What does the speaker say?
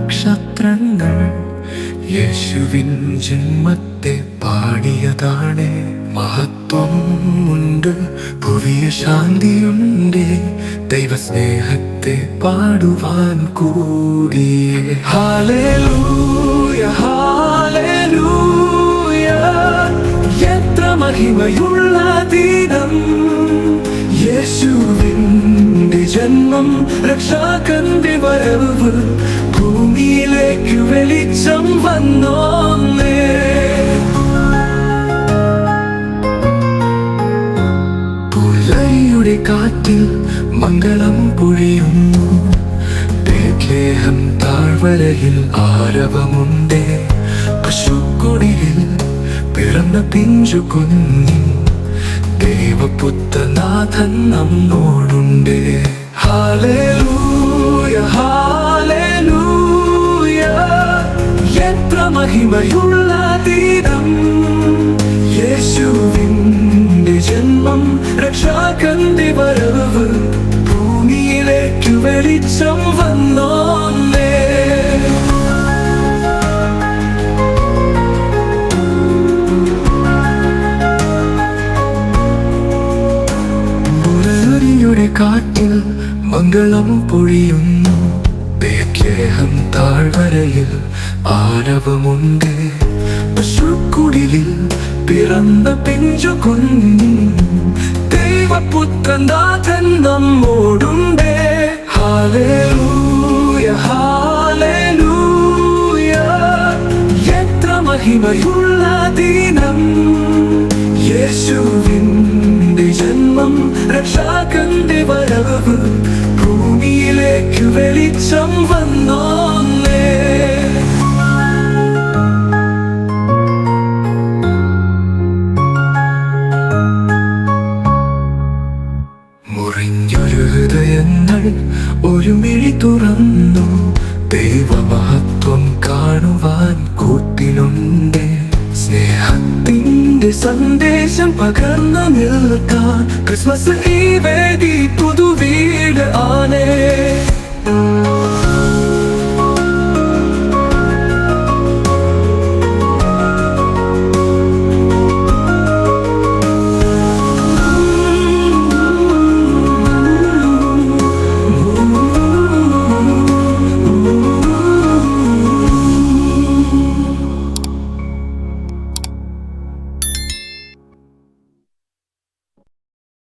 നക്ഷത്രങ്ങൾ യേശുവിൻ ജന്മത്തെ പാടിയതാണ്. മഹത്വം ഉണ്ട് പുതിയ ശാന്തിയുണ്ട്. ദൈവ സ്നേഹത്തെ പാടുവാൻ കൂടി. എത്ര മഹിമയുള്ള ദിനം. യേശുവിന്റെ ജന്മം രക്ഷാകന്റെ വരവ്. കാറ്റിൽ മംഗളം പൊഴിയുന്നു താഴ്വരയിൽ ആരവമുണ്ട്. പശുക്കുടിയിൽ പിറന്ന പിഞ്ചു കുഞ്ഞി മഹിമയുള്ള തീരം യേശുവിന്റെ ജന്മം രക്ഷാകന്തി വരവ് ഭൂമിയിലേക്ക് വെളിച്ചം വന്നോന്നേ. കാറ്റിൽ മംഗളം പൊഴിയുന്നു ബേത്ലേഹം താഴ്വരയിൽ ആരവമുണ്ട് പശുക്കുടിലിൽ പിറന്ന പിഞ്ചു കുഞ്ഞി ദൈവപുത്രനാഥൻ നമ്മോടുണ്ട്. ഹാലേലൂയ ഹാലേലൂയ എത്ര മഹിമയുള്ള ദിനം. യേശുവിന്റെ ജന്മം രക്ഷാകന്റെ വരവ്. ഭൂമിയിലേക്ക് വെളിച്ചം വന്നോന്നേ മുറിഞ്ഞൊരു ഹൃദയങ്ങൾ ഒരു മിഴി തുറന്നു. ദൈവമഹത്വം കാണുവാൻ കൂട്ടിനുണ്ട്. സ്നേഹത്തിന്റെ സന്ദേശം പകർന്നു നിൽക്കാൻ ക്രിസ്മസ് ഈ വേദി